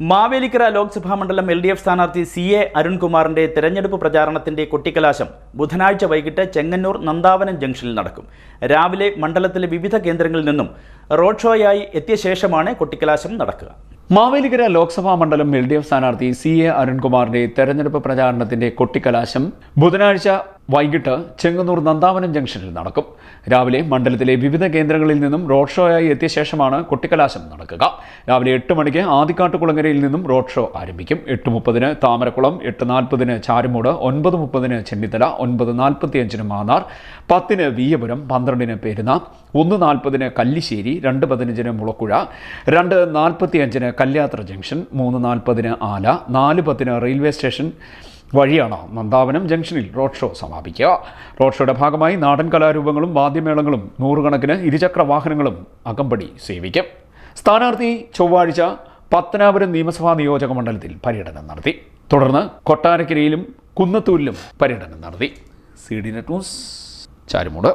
മാവേലിക്കര ലോക്സഭാ മണ്ഡലം L D F സ്ഥാനാർത്ഥി C A അരുൺകുമാറിന്റെ തെരഞ്ഞെടുപ്പ് പ്രചാരണത്തിന്റെ കൊട്ടിക്കലാശം ബുധനാഴ്ച വൈകിട്ട് ചെങ്ങന്നൂർ നന്ദാവനം ജംഗ്ഷനിൽ നടക്കും. രാവിലെ മണ്ഡലത്തിലെ വിവിധ കേന്ദ്രങ്ങളിൽ നിന്നും റോഡ് ഷോയായി എത്തിയ ശേഷമാണ് കൊട്ടിക്കലാശം നടക്കുക. മാവേലിക്കര ലോക്സഭാ മണ്ഡലം എൽ ഡി എഫ് സ്ഥാനാർത്ഥി സി എ അരുൺകുമാറിന്റെ തെരഞ്ഞെടുപ്പ് പ്രചാരണത്തിന്റെ കൊട്ടിക്കലാശം ബുധനാഴ്ച വൈകിട്ട് ചെങ്ങന്നൂർ നന്ദാവനം ജംഗ്ഷനിൽ നടക്കും. രാവിലെ മണ്ഡലത്തിലെ വിവിധ കേന്ദ്രങ്ങളിൽ നിന്നും റോഡ് ഷോയായി എത്തിയ ശേഷമാണ് കൊട്ടിക്കലാശം നടക്കുക. രാവിലെ എട്ട് മണിക്ക് ആദിക്കാട്ടുകുളങ്ങരയിൽ നിന്നും റോഡ് ഷോ ആരംഭിക്കും. എട്ട് മുപ്പതിന് താമരക്കുളം എട്ട് നാൽപ്പതിന് ചാരുമൂട് ഒൻപത് മുപ്പതിന് ചെന്നിത്തല ഒൻപത് നാൽപ്പത്തിയഞ്ചിന് മാന്നാർ പത്തിന് വീയപുരം പന്ത്രണ്ടിന് പെരുന്ന ഒന്ന് നാൽപ്പതിന് കല്ലിശ്ശേരി രണ്ട് പതിനഞ്ചിന് മുളക്കുഴ രണ്ട് നാൽപ്പത്തിയഞ്ചിന് കല്യാത്ര ജംഗ്ഷൻ മൂന്ന് നാൽപ്പതിന് ആല നാല് പത്തിന് റെയിൽവേ സ്റ്റേഷൻ വഴിയാണ് നന്ദാവനം ജംഗ്ഷനിൽ റോഡ് ഷോ സമാപിക്കുക. റോഡ് ഷോയുടെ ഭാഗമായി നാടൻ കലാരൂപങ്ങളും വാദ്യമേളങ്ങളും നൂറുകണക്കിന് ഇരുചക്ര വാഹനങ്ങളും അകമ്പടി സേവിക്കും. സ്ഥാനാർത്ഥി ചൊവ്വാഴ്ച പത്തനാപുരം നിയമസഭാ നിയോജക മണ്ഡലത്തിൽ പര്യടനം നടത്തി. തുടർന്ന് കൊട്ടാരക്കരയിലും കുന്നത്തൂരിലും പര്യടനം നടത്തി. C D net news Charummoodu.